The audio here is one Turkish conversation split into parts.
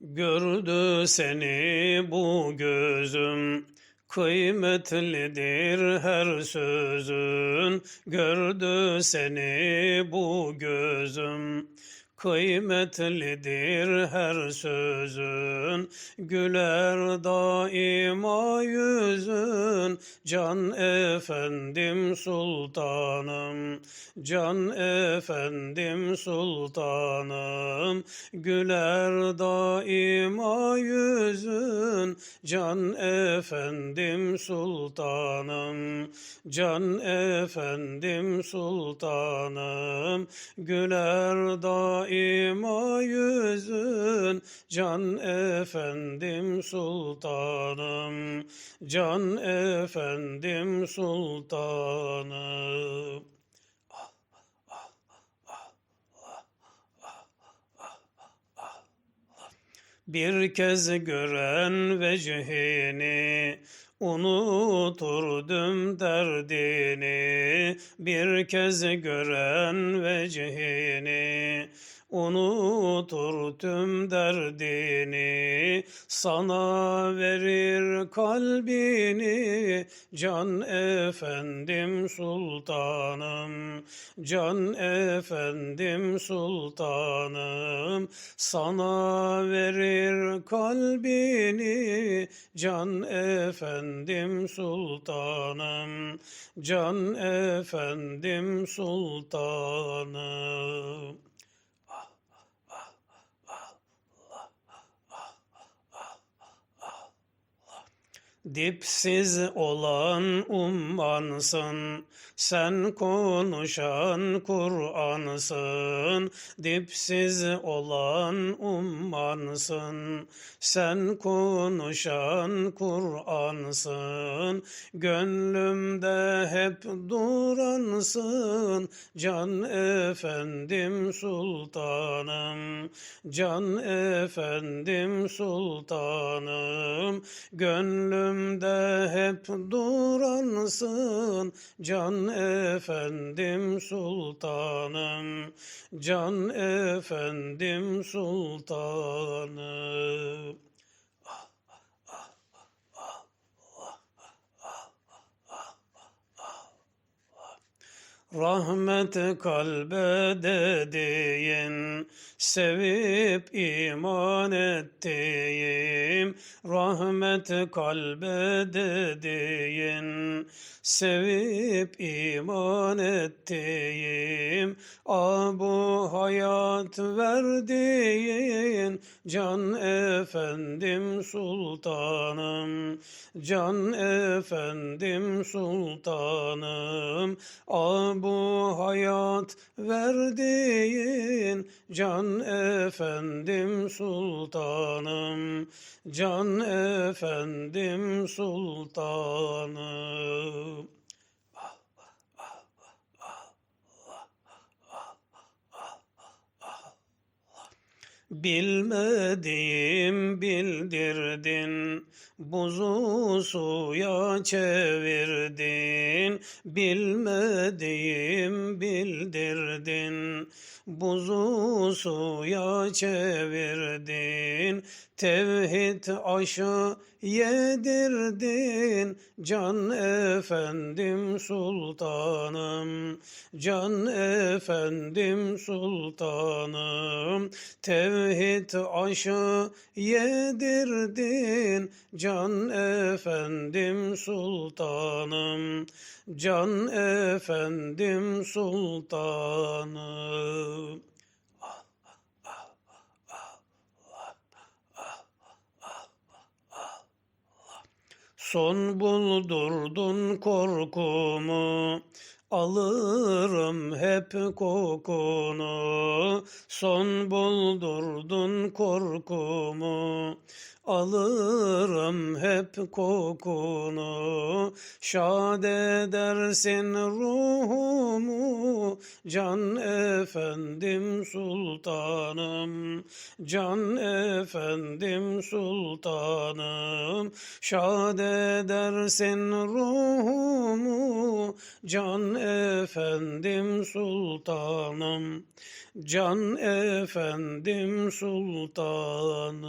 Gördü seni bu gözüm, kıymetlidir her sözün. Gördü seni bu gözüm, kıymetlidir her sözün. Güler daima yüzün, can efendim sultanım. Can efendim sultanım, güler daima yüzün. Can efendim sultanım, can efendim sultanım. Güler daima yüzün, can efendim sultanım. Can efendim sultanım. Bir kez gören vecihini unuturdum derdini bir kez gören vecihini unutur tüm derdini. Sana verir kalbini can efendim sultanım can efendim sultanım. Sana verir kalbini can efendim sultanım can efendim sultanım Dipsiz olan ummansın, sen konuşan Kur'ansın. Dipsiz olan ummansın, sen konuşan Kur'ansın. Gönlümde hep duransın, can efendim sultanım. Can efendim sultanım, gönlümde hep duransın. Can efendim sultanım, can efendim sultanım. Rahmet kalbe dediğin, sevip iman ettiğim. Rahmet kalbe dediğin, sevip iman ettiğim. Ah bu hayat verdiğin, can efendim sultanım. Can efendim sultanım. Ah bu hayat verdiğin can efendim sultanım can efendim sultanım Bilmediğim bildirdin, buzu suya çevirdin. Bilmediğim bildirdin, buzu suya çevirdin. Tevhid aşı yedirdin, can efendim sultanım. Can efendim sultanım. Tevhid aşı yedirdin, can efendim sultanım. Can efendim sultanım. Son buldurdun korkumu, alırım hep kokunu. Son buldurdun korkumu, Alırım hep kokunu, şad edersin ruhumu, can efendim sultanım, can efendim sultanım, şad edersin ruhumu, can efendim sultanım, can efendim sultanım.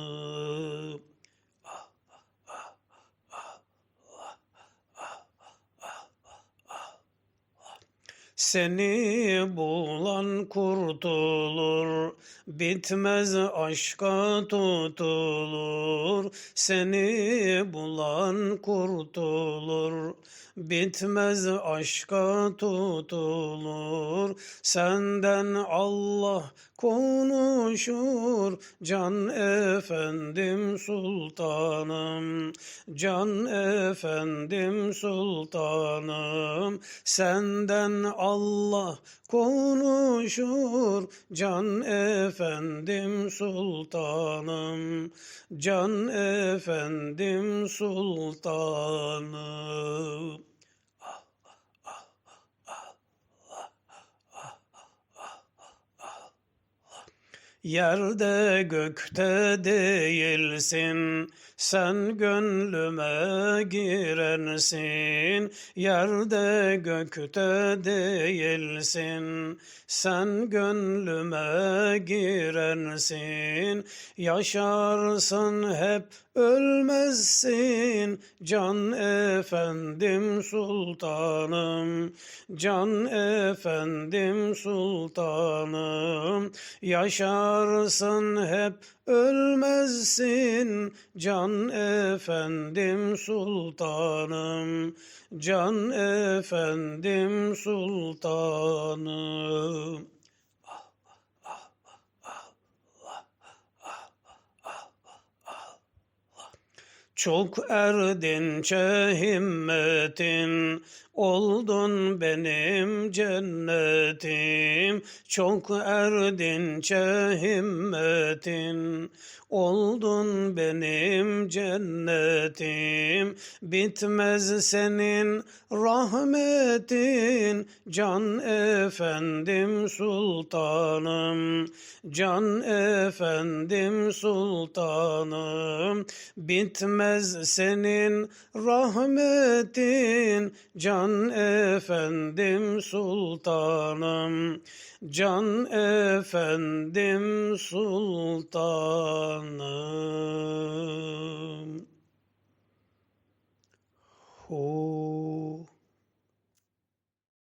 Seni bulan kurtulur, bitmez aşka tutulur. Seni bulan kurtulur, bitmez aşka tutulur. Senden Allah konuşur, can efendim sultanım, can efendim sultanım. Senden Allah konuşur, can efendim sultanım, can efendim sultanım. Yerde gökte değilsin, sen gönlüme girensin. Yerde gökte değilsin, sen gönlüme girensin. Yaşarsın hep ölmezsin, can efendim sultanım, can efendim sultanım. Yaşarsın hep ölmezsin, can efendim sultanım, can efendim sultanım. Çok erdinçe himmetin, oldun benim cennetim. Çok erdinçe himmetin, oldun benim cennetim. Bitmez senin rahmetin, can efendim sultanım. Can efendim sultanım, bitmez senin rahmetin, can efendim sultanım, can efendim sultanım. Hu